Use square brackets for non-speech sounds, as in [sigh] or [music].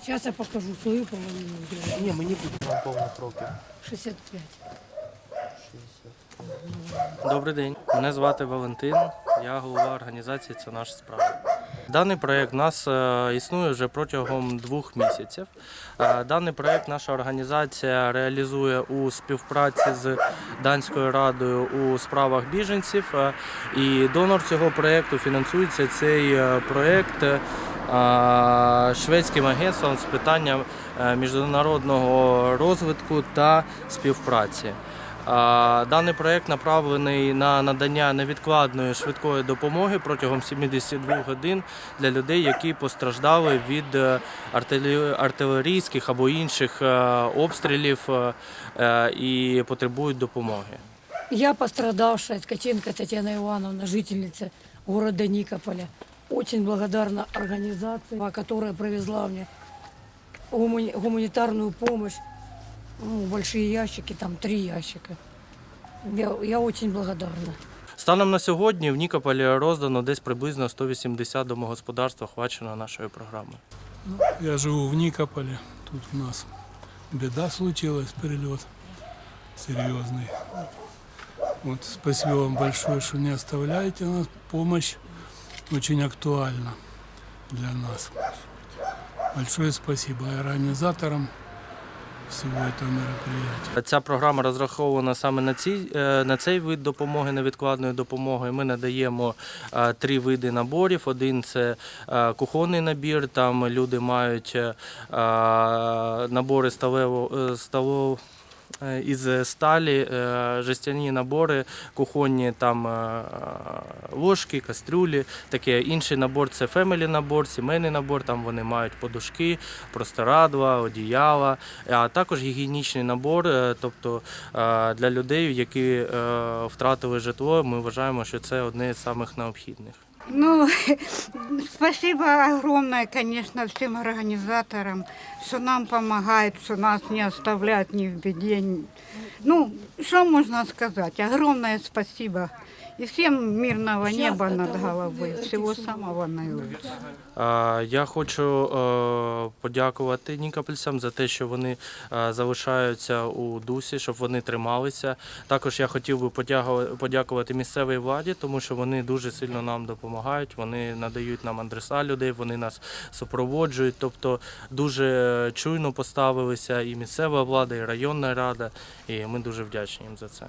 Сейчас я покажу свою половину. где Ні, мені буде вам повних років. 65. Добрий день, мене звати Валентин, я голова організації Це наша справа. Даний проєкт у нас е, існує вже протягом двох місяців. Е, Даний проєкт наша організація реалізує у співпраці з Данською радою у справах біженців. Е, І донор цього проєкту фінансується цей е, проєкт шведським агентством з питання е, міжнародного розвитку та співпраці. Даний проект направлений на надання невідкладної швидкої допомоги протягом 72 годин для людей, які постраждали від е, артилерійських або інших е, обстрілів і потребують допомоги. Я пострадавшая, Ткаченко Татьяна Ивановна, жительница города Никополя. Очень благодарна организации, которая привезла мне гумани- гуманитарную помощь. Ну, большие ящики, там три ящика. Я, я очень благодарна. Станом на сьогодні в Нікополі роздано десь приблизно 180 домогосподарств, охвачено нашою програмою. Я живу в Никополе. Тут у нас беда случилась, перелет серьезный. Вот спасибо вам большое, что не оставляете нас. Помощь очень актуальна для нас. Большое спасибо и организаторам всего этого мероприятия. Ця програма розрахована саме на ці е, на цей вид допомоги, невідкладної допомоги. Ми надаємо е, три види наборів. Один це е, кухонний набір. Там люди мають набори сталево Із сталі е, жестяні набори, кухонні там е, ложки, кастрюлі. Таке інший набор це фемелі набор, сімейний набор. Там вони мають подушки, простирадла, одіяла, а також гігієнічний набор, е, тобто е, для людей, які е, втратили житло, ми вважаємо, що це одне з самих необхідних. Ну, [laughs] спасибо огромное, конечно, всем организаторам, что нам помогают, что нас не оставляют ни в беде. Ну, что можно сказать? Огромное спасибо. И всем мирного Сейчас неба это над вот, головой. э, Всего эти самого наилучшего. Е, Я хочу е, подякувати нікопольцям за те, що вони е, залишаються у дусі, щоб вони трималися. Також я хотів би подяку- подякувати місцевій владі, тому що вони дуже сильно нам допомагають. Вони надають нам адреса людей, вони нас супроводжують. Тобто дуже чуйно поставилися і місцева влада, і районна рада. І ми дуже вдячні їм за це.